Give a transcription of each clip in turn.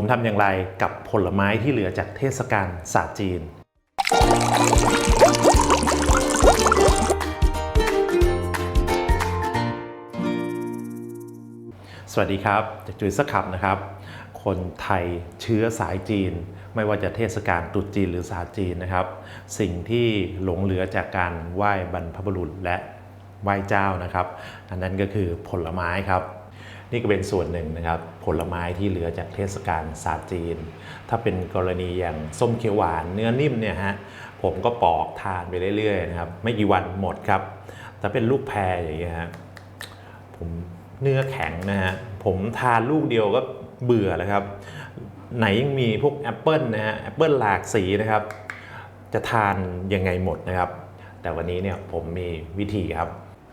ผมทำอย่างไรกับผลไม้ที่เหลือจากเทศกาลศาสตร์จีน สวัสดีครับจากจุยสครับนะครับ คนไทยเชื้อสายจีน ไม่ว่าจะเทศกาลตรุษจีนหรือศาสตร์จีนนะครับ สิ่งที่หลงเหลือจากการไหว้บรรพบุรุษและไหว้เจ้านะครับ อันนั้นก็คือผลไม้ครับ นี่ก็เป็นส่วนหนึ่งนะครับ ผลไม้ที่เหลือจากเทศกาลศาสตร์จีน ถ้าเป็นกรณีอย่างส้มเขียวหวานเนื้อนิ่มเนี่ยฮะผมก็ปอกทานไปเรื่อยๆนะครับไม่กี่วันหมดครับ แต่เป็นลูกแพรอย่างเงี้ยฮะผมเนื้อแข็งนะฮะผมทานลูกเดียวก็เบื่อแล้วครับ ไหนยังมีพวกแอปเปิลนะฮะแอปเปิลหลากสีนะครับ จะทานยังไงหมดนะครับ แต่วันนี้เนี่ยผมมีวิธีครับ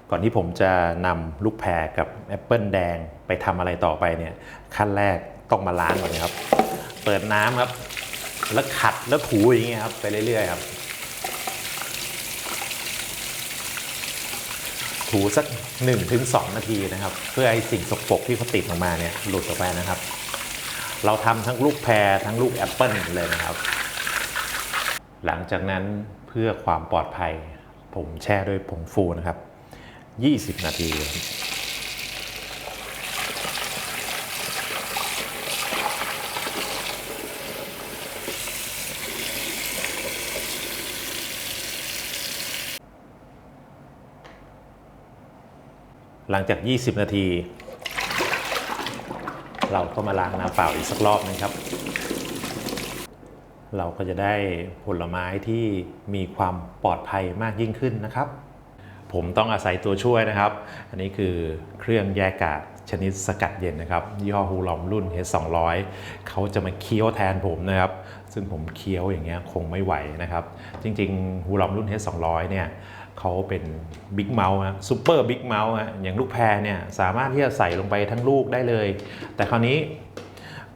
ก่อนที่ผมจะนำลูกแพรกับแอปเปิลแดงไปทำอะไรต่อไปเนี่ยขั้นแรกต้องมาล้างก่อนนะครับ เปิดน้ำครับ แล้วขัดแล้วถูอย่างเงี้ยครับไปเรื่อยๆครับ ถูสัก 1-2ถึงนาทีนะครับ เพื่อให้สิ่งสกปรกที่เขาติดออกมาเนี่ยหลุดออกไปนะครับ เราทำทั้งลูกแพรทั้งลูกแอปเปิลเลยนะครับ หลังจากนั้นเพื่อความปลอดภัย ผมแช่ด้วยผงฟูนะครับ 20 นาที หลังจาก 20 นาที เราก็มาล้างน้ำเปล่าอีกสักรอบนึงครับ เราก็จะได้ผลไม้ที่มีความปลอดภัยมากยิ่งขึ้นนะครับ ผมต้องอาศัยตัวช่วยนะครับ อันนี้คือเครื่องแยกกากชนิดสกัดเย็นนะครับยี่ห้อฮูลอมรุ่น H200 เขาจะมาเคี้ยวแทนผมนะครับ ซึ่งผมเคี้ยวอย่างเงี้ยคงไม่ไหวนะครับ จริงๆฮูลอมรุ่น H200 เนี่ยเขาเป็นบิ๊กเมาส์ซูเปอร์บิ๊กเมาส์อย่างลูกแพรเนี่ยสามารถที่จะใส่ลงไปทั้งลูกได้เลย แต่คราวนี้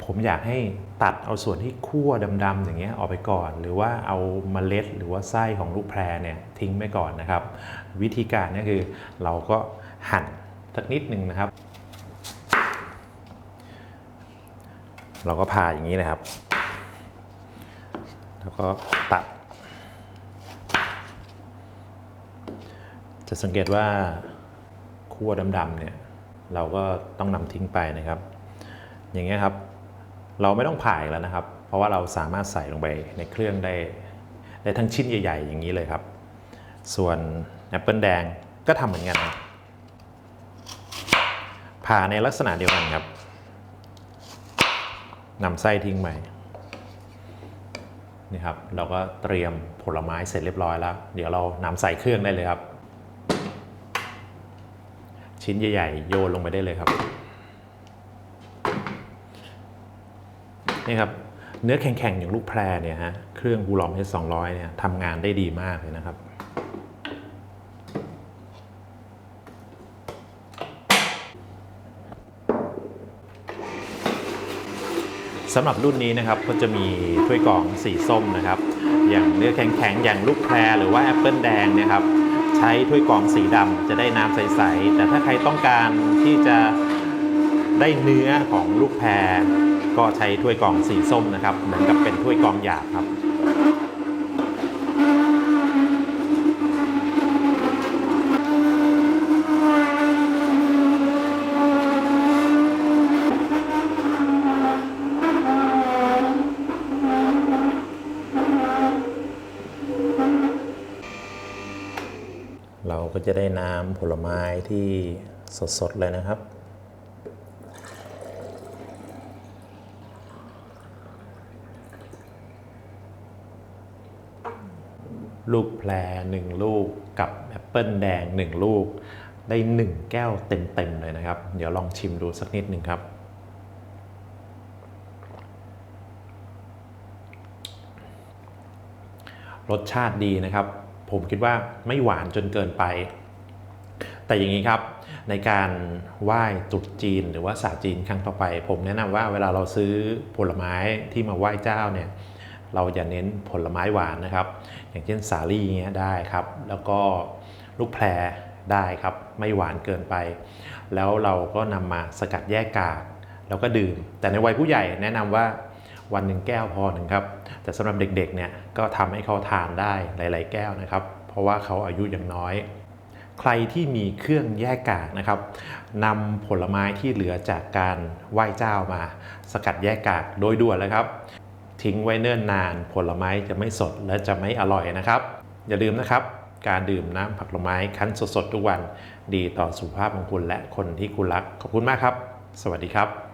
ผมอยากให้ตัดเอาส่วนที่คั่วดำๆอย่างเงี้ยออกไปก่อน หรือว่าเอาเมล็ด หรือว่าไส้ของลูกแพรเนี่ยทิ้งไปก่อนนะครับ วิธีการเนี่ยคือเราก็หั่นสักนิดหนึ่งนะครับ เราก็ผ่าอย่างนี้นะครับ แล้วก็ตัด จะสังเกตว่าคั่วดำๆเนี่ยเราก็ต้องนำทิ้งไปนะครับ อย่างเงี้ยครับ เราไม่ต้องผ่าอีกแล้วนะครับ เพราะว่าเราสามารถใส่ลงไปในเครื่องได้ได้ทั้งชิ้นใหญ่ ๆ อย่างนี้เลยครับ ส่วนแอปเปิลแดงก็ทำเหมือนกันนะผ่าในลักษณะเดียวกันครับนำไส้ทิ้งไปนี่ครับเราก็เตรียมผลไม้เสร็จเรียบร้อยแล้ว เดี๋ยวเรานำใส่เครื่องได้เลยครับ ชิ้นใหญ่ ๆ โยนลงไปได้เลยครับ นี่ครับเนื้อแข็งๆอย่างลูกแพรเนี่ยฮะเครื่องบูลอม H200 เนี่ยทำงานได้ดีมากเลยนะครับสำหรับรุ่นนี้นะครับก็จะมีถ้วยกรองสีส้มนะครับ อย่างเนื้อแข็งๆอย่างลูกแพรหรือว่าแอปเปิลแดงเนะครับใช้ถ้วยกรองสีดำจะได้น้ำใสๆแต่ถ้าใครต้องการที่จะได้เนื้อของลูกแพร ก็ใช้ถ้วยกรองสีส้มนะครับ เหมือนกับเป็นถ้วยกรองหยาบครับเราก็จะได้น้ำผลไม้ที่สดๆเลยนะครับ ลูกแพรหนึ่งลูกกับแอปเปิลแดงหนึ่งลูก ได้หนึ่งแก้วเต็มๆเลยนะครับ เดี๋ยวลองชิมดูสักนิดหนึ่งครับ รสชาติดีนะครับ ผมคิดว่าไม่หวานจนเกินไป แต่อย่างนี้ครับในการไหว้ตรุษจีนหรือว่าศาสตร์จีนครั้งต่อไป ผมแนะนำว่าเวลาเราซื้อผลไม้ที่มาไหว้เจ้าเนี่ย เราอย่าเน้นผลไม้หวานนะครับ อย่างเช่นสาลี่เงี้ยได้ครับ แล้วก็ลูกแพรได้ครับ ไม่หวานเกินไป แล้วเราก็นำมาสกัดแยกกากแล้วก็ดื่ม แต่ในวัยผู้ใหญ่แนะนำว่าวันหนึ่งแก้วพอหนึ่งครับ แต่สำหรับเด็กๆเนี่ยก็ทำให้เขาทานได้หลาย ๆ แก้วนะครับ เพราะว่าเขาอายุยังน้อย ใครที่มีเครื่องแยกกากนะครับนำผลไม้ที่เหลือจากการไหว้เจ้ามา สกัดแยกกากโดยด่วนเลยครับ ทิ้งไว้เนิ่นนาน ผลไม้จะไม่สดและจะไม่อร่อยนะครับ อย่าลืมนะครับ การดื่มน้ำผักผลไม้คั้นสดๆทุกวัน ดีต่อสุขภาพของคุณและคนที่คุณรัก ขอบคุณมากครับ สวัสดีครับ